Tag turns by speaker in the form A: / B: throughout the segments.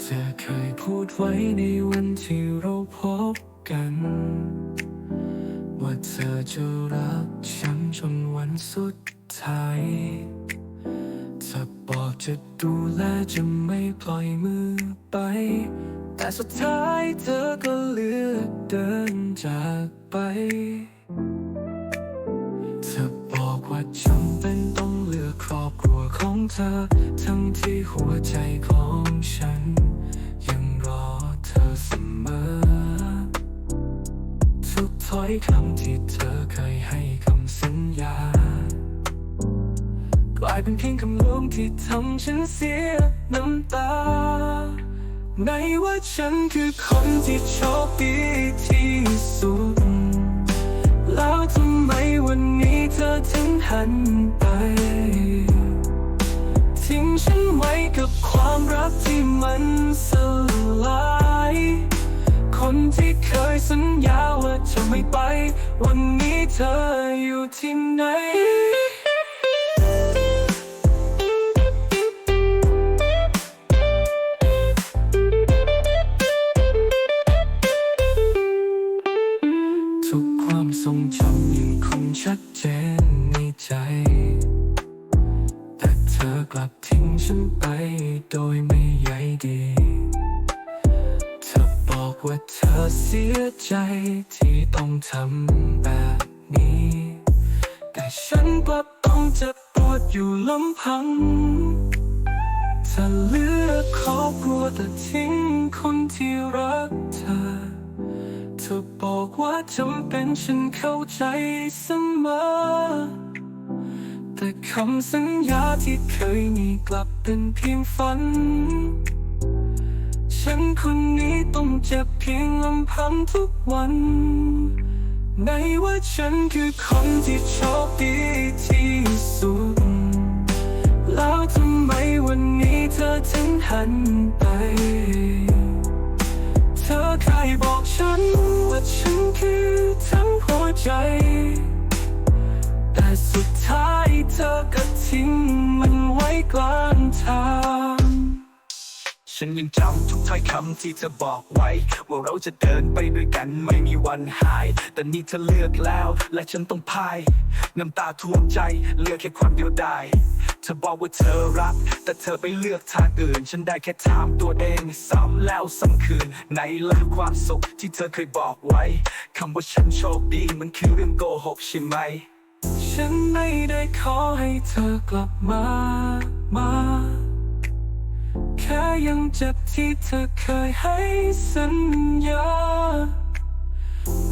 A: เธอเคยพูดไว้ในวันที่เราพบกัน ว่าเธอจะรักฉันจนวันสุดท้ายเธอบอกจะดูแลจะไม่ปล่อยมือไป แต่สุดท้ายเธอก็เลือกเดินจากไป เป็นต้องเลือกครอบครัวของเธอ ทั้งที่หัวใจของฉัน ยังรอเธอเสมอ ทุกถ้อยคำที่เธอเคยให้คำสัญญากลายเป็นเพียงคำลวงที่ทำฉันเสียน้ำตา ในว่าฉันคือคนที่โชคดีที่สุดันไป ทิ้งฉันไว้กับความรักที่มันสลาย คนที่เคยสัญญาว่าจะไม่ไป วันนี้เธออยู่ที่ไหนทุกความทรงจำยังคงชัดเจน ใจ แต่เธอกลับทิ้งฉันไปโดยไม่ใยดี เธอบอกว่าเธอเสียใจที่ต้องทำแบบนี้ แต่ฉันกลับต้องเจ็บปวดอยู่ลำพังเธอเลือกครอบครัวแต่ทิ้งคนที่รักเธอเธอบอกว่าจำเป็นฉันเข้าใจเสมอ แต่คำสัญญาที่เคยมีกลับเป็นเพียงฝัน ฉันคนนี้ต้องเจ็บเพียงลำพังทุกวัน ในว่าฉันคือคนที่โชคดีที่สุด แล้วทำไมวันนี้เธอถึงหันไป เธอเคยบอกฉันว่าฉันคือทั้งหัวใจ เธอก็ทิ้งมันไว้กลางทาง
B: ฉันยังจำทุกถ้อยคำที่เธอบอกไว้ ว่าเราจะเดินไปด้วยกันไม่มีวันหาย แต่นี่เธอเลือกแล้ว และฉันต้องพ่ายน้ำตาท่วมใจเลือกแค่ความเดียวดายเธอบอกว่าเธอรัก แต่เธอไปเลือกทางอื่น ฉันได้แค่ถามตัวเองซ้ำแล้วซ้ำคืนไหนละความสุขที่เธอเคยบอกไว้คำว่าฉันโชคดีมันคือเรื่องโกหกใช่ไหม
A: ฉันไม่ได้ขอให้เธอกลับมา มา แค่ยังเจ็บที่เธอเคยให้สัญญา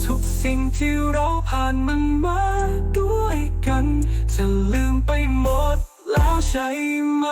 A: ทุกสิ่งที่เราผ่านมันมาด้วยกัน จะลืมไปหมดแล้วใช่ไหม